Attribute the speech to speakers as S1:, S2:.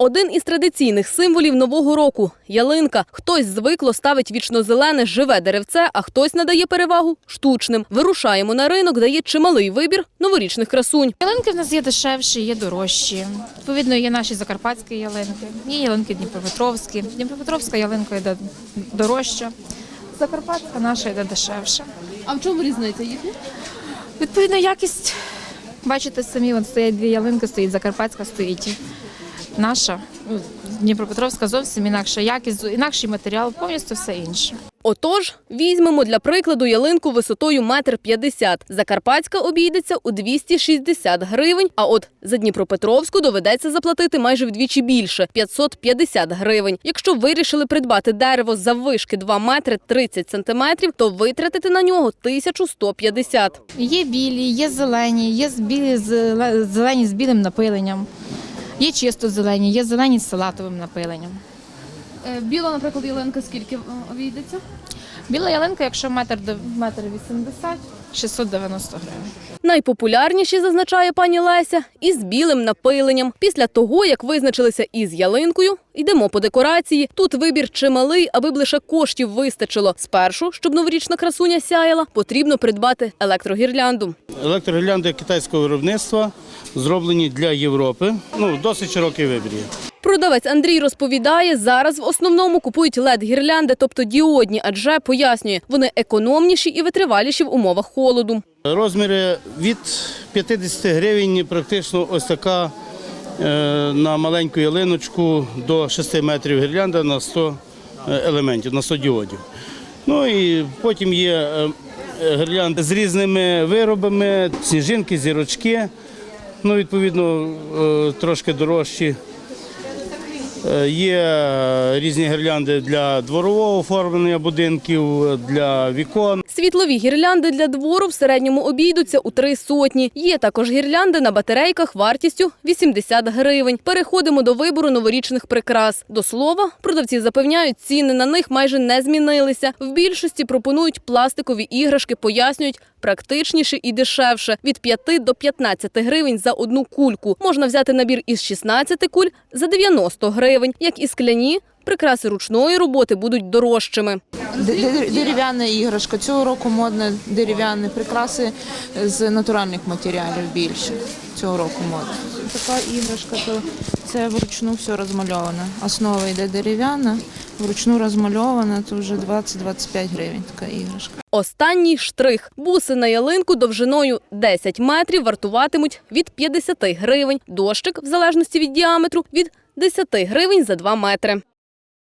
S1: Один із традиційних символів нового року ялинка. Хтось звикло ставить вічнозелене живе деревце, а хтось надає перевагу штучним. Вирушаємо на ринок, де є чималий вибір новорічних красунь.
S2: Ялинки в нас є дешевші, є дорожчі. Відповідно, є наші закарпатські ялинки, є ялинки Дніпропетровські. Дніпропетровська ялинка йде дорожча, закарпатська наша йде дешевша.
S1: А в чому різниця їхня?
S2: Відповідно, якість, бачите самі, от стоять дві ялинки, стоїть закарпатська, стоїть наша. Ну, Дніпропетровська зовсім інакша якість, інакший матеріал, повністю все інше.
S1: Отож, візьмемо для прикладу ялинку висотою метр п'ятдесят. Закарпатська обійдеться у 260 гривень, а от за Дніпропетровську доведеться заплатити майже вдвічі більше – 550 гривень. Якщо вирішили придбати дерево заввишки 2 метри 30 сантиметрів, то витратити на нього 1150.
S2: Є білі, є зелені, є з білі, з- зелені з білим напиленням, є чисто зелені, є зелені з салатовим напиленням.
S3: Е, Біла, наприклад, ялинка скільки е, обійдеться?
S2: Біла ялинка, якщо метр до метр вісімдесят, 690 гривень.
S1: Найпопулярніші, зазначає пані Леся, із білим напиленням. Після того, як визначилися із ялинкою, йдемо по декорації. Тут вибір чималий, аби б лише коштів вистачило. Спершу, щоб новорічна красуня сяяла, потрібно придбати електрогірлянду.
S4: Електрогірлянди китайського виробництва зроблені для Європи. Ну, досить широкий вибір є.
S1: Продавець Андрій розповідає, зараз в основному купують LED-гірлянди, тобто діодні, адже пояснює, вони економніші і витриваліші в умовах холоду.
S4: Розміри від 50 гривень, практично ось така е, на маленьку ялиночку до 6 метрів гірлянда на 100 елементів, на 100 діодів. Ну і потім є е, е, гірлянди з різними виробами, сніжинки, зірочки. Ну, відповідно, е, трошки дорожчі. Е, Є різні гірлянди для дворового оформлення будинків, для вікон.
S1: Світлові гірлянди для двору в середньому обійдуться у три сотні. Є також гірлянди на батарейках вартістю 80 гривень. Переходимо до вибору новорічних прикрас. До слова, продавці запевняють, ціни на них майже не змінилися. В більшості пропонують пластикові іграшки, пояснюють, практичніше і дешевше – від 5 до 15 гривень за одну кульку. Можна взяти набір із 16 куль за 90 гривень. Як і скляні, прикраси ручної роботи будуть дорожчими.
S5: Дерев'яна іграшка. Цього року модно дерев'яні прикраси з натуральних матеріалів більше. Цього року модно. Така іграшка, то це вручну все розмальоване. Основа йде дерев'яна, вручну розмальована, то вже 20-25 гривень така іграшка.
S1: Останній штрих. Буси на ялинку довжиною 10 метрів вартуватимуть від 50 гривень. Дощик, в залежності від діаметру, від 10 гривень за 2 метри.